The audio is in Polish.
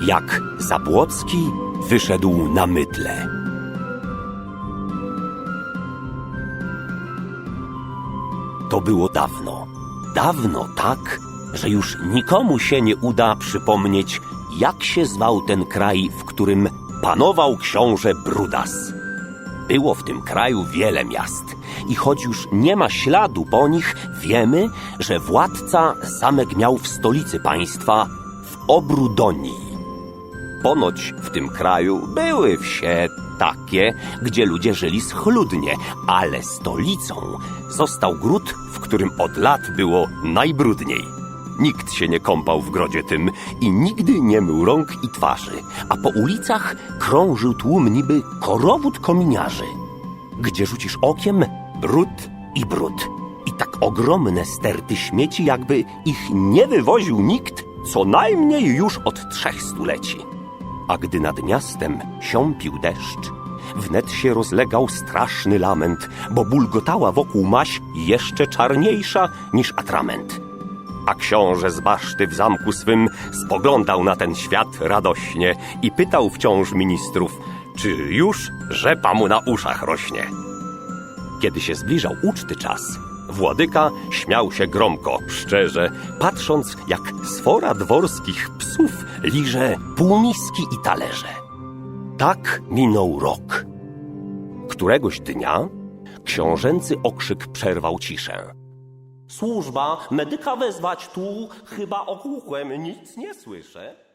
jak Zabłocki wyszedł na mydle. To było dawno, dawno tak, że już nikomu się nie uda przypomnieć, jak się zwał ten kraj, w którym panował książę Brudas. Było w tym kraju wiele miast i choć już nie ma śladu po nich, wiemy, że władca zamek miał w stolicy państwa, w Obrudonii. Ponoć w tym kraju były wsie takie, gdzie ludzie żyli schludnie, ale stolicą został gród, w którym od lat było najbrudniej. Nikt się nie kąpał w grodzie tym i nigdy nie mył rąk i twarzy, a po ulicach krążył tłum niby korowód kominiarzy. Gdzie rzucisz okiem, brud i brud. I tak ogromne sterty śmieci, jakby ich nie wywoził nikt, co najmniej już od trzech stuleci. A gdy nad miastem siąpił deszcz, wnet się rozlegał straszny lament, bo bulgotała wokół maś jeszcze czarniejsza niż atrament. A książę z baszty w zamku swym spoglądał na ten świat radośnie i pytał wciąż ministrów, czy już rzepa mu na uszach rośnie. Kiedy się zbliżał uczty czas, Włodyka śmiał się gromko, szczerze, patrząc jak sfora dworskich psów liże półmiski i talerze. Tak minął rok. Któregoś dnia książęcy okrzyk przerwał ciszę. Służba, medyka wezwać tu, chyba ogłuchłem, nic nie słyszę.